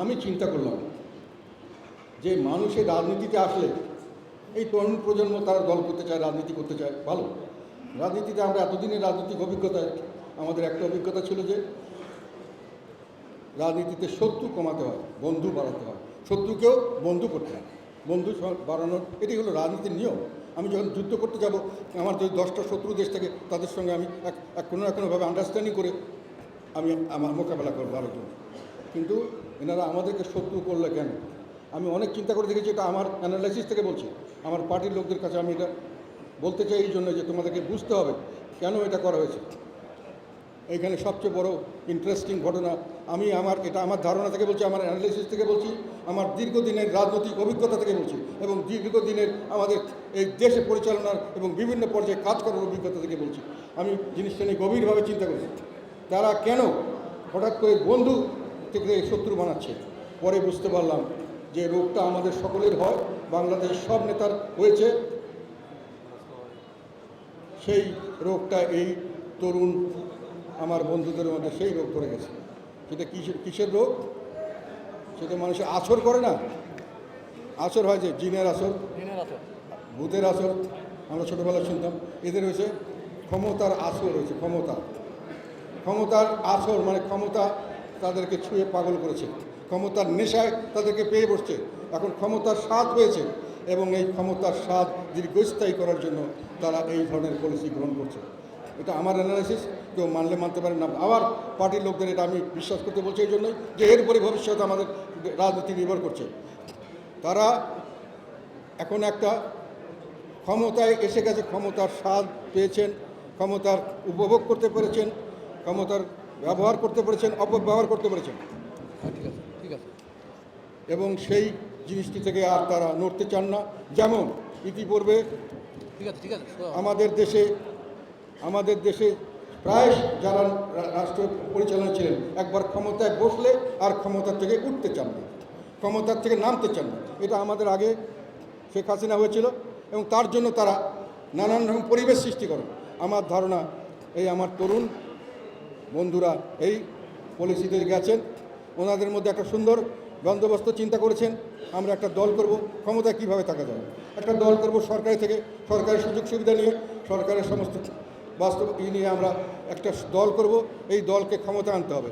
আমি চিন্তা করলাম যে মানুষের রাজনীতিতে আসলে এই তরুণ প্রজন্ম তারা দল করতে চায়, রাজনীতি করতে চায়, ভালো। রাজনীতিতে আমরা এতদিনের রাজনৈতিক অভিজ্ঞতায়, আমাদের একটা অভিজ্ঞতা ছিল যে রাজনীতিতে শত্রু কমাতে হয়, বন্ধু বাড়াতে হয়। শত্রুকেও বন্ধু করতে হয়, বন্ধু বাড়ানোর এটি হলো রাজনীতির নিয়ম। আমি যখন যুদ্ধ করতে যাব, আমার যদি দশটা শত্রু দেশ থাকে, তাদের সঙ্গে আমি এক কোনো না কোনোভাবে আন্ডারস্ট্যান্ডিং করে আমি আমার মোকাবেলা করব আরেকজন। কিন্তু এনারা আমাদেরকে শত্রু করলে কেন? আমি অনেক চিন্তা করে দেখেছি, এটা আমার অ্যানালাইসিস থেকে বলছি। আমার পার্টির লোকদের কাছে আমি এটা বলতে চাই এই জন্য যে তোমাদেরকে বুঝতে হবে কেন এটা করা হয়েছে। এইখানে সবচেয়ে বড় ইন্টারেস্টিং ঘটনা, আমি আমার, এটা আমার ধারণা থেকে বলছি, আমার অ্যানালিসিস থেকে বলছি, আমার দীর্ঘদিনের রাজনৈতিক অভিজ্ঞতা থেকে বলছি এবং দীর্ঘদিনের আমাদের এই দেশে পরিচালনার এবং বিভিন্ন পর্যায়ে কাজ করার অভিজ্ঞতা থেকে বলছি। আমি জিনিসটা নিয়ে গভীরভাবে চিন্তা করেছি। তারা কেন হঠাৎ করে বন্ধু থেকে শত্রু বানাচ্ছে। পরে বুঝতে পারলাম যে রোগটা আমাদের সকলের হয় বাংলাদেশ সব নেতার হয়েছে। সেই রোগটা এই তরুণ আমার বন্ধুদের মধ্যে সেই রোগ ধরে গেছে। সেটা কিসের কিসের রোগ? সেটা মানুষের আছর করে না? আছর হয় যে জিনের আসর ভূতের আসর আমরা ছোটোবেলায় শুনতাম। এদের হয়েছে ক্ষমতার আসর হয়েছে ক্ষমতা। ক্ষমতার আসর মানে ক্ষমতা তাদেরকে ছুঁয়ে পাগল করেছে। ক্ষমতার নেশায় তাদেরকে পেয়ে বসছে। এখন ক্ষমতার স্বাদ পেয়েছে এবং এই ক্ষমতার স্বাদ দীর্ঘস্থায়ী করার জন্য তারা এই ধরনের পলিসি গ্রহণ করছে। এটা আমার অ্যানালাইসিস কেউ মানলে মানতে পারে না। আবার পার্টির লোকদের এটা আমি বিশ্বাস করতে বলছি এই জন্যই যে এরপরে ভবিষ্যৎ আমাদের রাজনীতি নির্ভর করছে। তারা এখন একটা ক্ষমতায় এসে গেছে, ক্ষমতার স্বাদ পেয়েছেন, ক্ষমতার উপভোগ করতে পেরেছেন, ক্ষমতার ব্যবহার করতে পেরেছেন অপব্যবহার করতে পেরেছেন। ঠিক আছে ঠিক আছে। এবং সেই জিনিসটি থেকে আর তারা নড়তে চান না। যেমন ইতিপূর্বে ঠিক আছে ঠিক আছে আমাদের দেশে আমাদের দেশে প্রায় যারা রাষ্ট্র পরিচালনা ছিলেন একবার ক্ষমতায় বসলে আর ক্ষমতার থেকে উঠতে চান না। ক্ষমতার থেকে নামতে চান না। এটা আমাদের আগে শেখ হাসিনা হয়েছিল এবং তার জন্য তারা নানান রকম পরিবেশ সৃষ্টি করেন। আমার ধারণা এই আমার তরুণ বন্ধুরা, এই পলিসিতে গেছেন। ওনাদের মধ্যে একটা সুন্দর বন্দোবস্ত চিন্তা করেছেন। আমরা একটা দল করব। ক্ষমতায় কীভাবে থাকা যাবে একটা দল করব সরকারি থেকে, সরকারি সুযোগ সুবিধা নিয়ে, সরকারের সমস্ত বাস্তব নিয়ে আমরা একটা দল করব। এই দলকে ক্ষমতা আনতে হবে।